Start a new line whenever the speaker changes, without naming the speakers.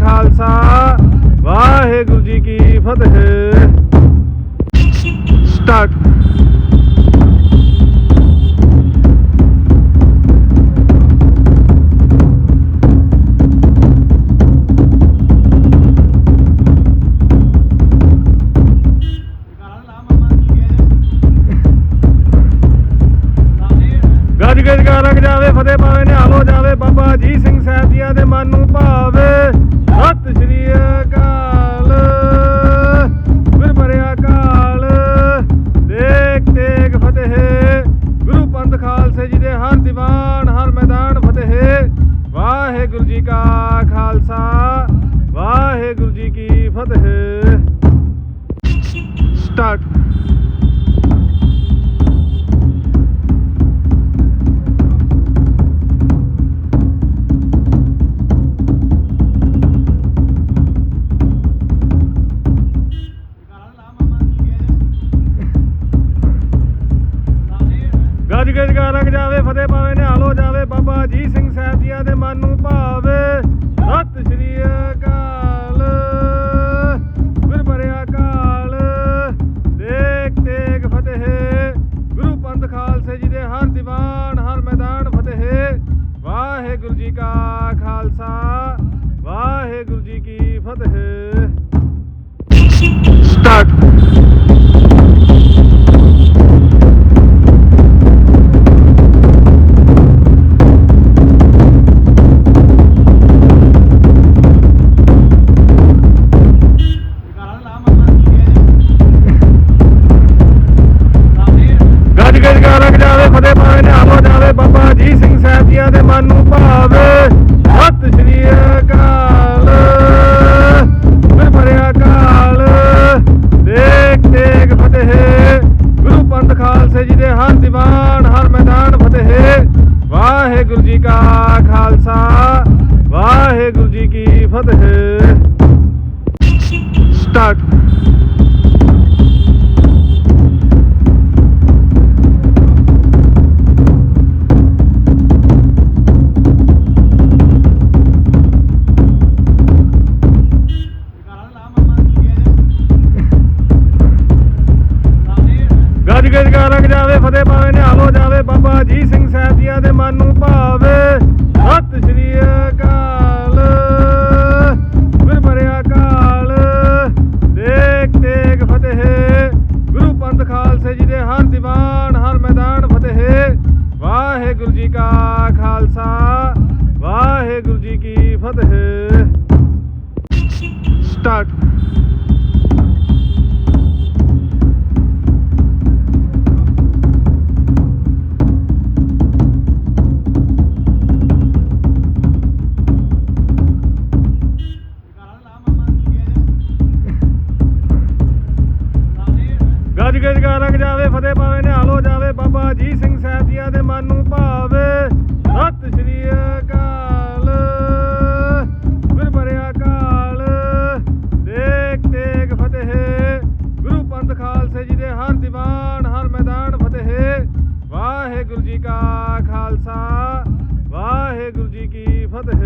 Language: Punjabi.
ਖਾਲਸਾ। ਵਾਹਿਗੁਰੂ ਜੀ ਕੀ ਫਤਿਹ। ਸਟਾਰਟ। ਜੀ ਕੀ ਫਤਿਹ? ਸਟਾਰਟ ਗੱਜ ਗੱਜ ਗਾਰਕ ਜਾਵੇ, ਫਤਿਹ ਪਾਵੇ ਨਿਹਾਲ ਹੋ ਜਾਵੇ, ਬਾਬਾ ਅਜੀਤ ਸਿੰਘ ਸਾਹਿਬ ਜੀਆਂ ਦੇ ਮਨ ਨੂੰ ਪੰਥ ਜੀ ਦੇ ਹਰ ਦੀਵਾਨ, ਹਰ ਮੈਦਾਨ ਫਤਿਹ। ਵਾਹਿਗੁਰੂ ਜੀ ਕਾ ਖਾਲਸਾ, ਵਾਹਿਗੁਰੂ ਜੀ ਕੀ ਫਤਿਹ। ਸਟਾਰਟ ਫਤਿਹ ਸਟਾਰਟ ਗੱਜ ਗੱਜ ਗਾਰਕ ਜਾਵੇ, ਫਤਿਹ ਪਾਵੇ ਨਿਹਾਲੋ ਜਾਵੇ, ਬਾਬਾ ਅਜੀਤ ਸਿੰਘ ਸਾਹਿਬ ਜੀਆਂ ਦੇ ਮਨ ਨੂੰ ਭਾਵੇ। ਖਾਲਸੇ ਜੀ ਦੇ ਹਰ ਦੀਵਾਨ, ਹਰ ਮੈਦਾਨ ਫਤਿਹ। ਵਾਹਿਗੁਰੂ ਜੀ ਕਾ ਖਾਲਸਾ, ਵਾਹਿਗੁਰੂ ਜੀ ਕੀ ਫਤਿਹ। ਸਟਾਰਟ। ਜਾਵੇ ਸਿੰਘ ਸਾਹਿਬ ਜੀਆਂ ਦੇ ਮਨ ਨੂੰ ਭਾਵੇ। ਸਤਿ ਸ਼੍ਰੀ ਅਕਾਲ। ਫਿਰ ਭਰਿਆ ਕਾਲ। ਦੇਖ ਦੇਖ ਫਤਿਹ। ਗੁਰੂ ਪੰਥ ਖਾਲਸੇ ਜੀ ਦੇ ਹਰ ਦੀਵਾਨ, ਹਰ ਮੈਦਾਨ ਫਤਿਹ। ਵਾਹਿਗੁਰੂ ਜੀ ਕਾ ਖਾਲਸਾ। ਵਾਹਿਗੁਰੂ ਜੀ ਕੀ ਫਤਿਹ।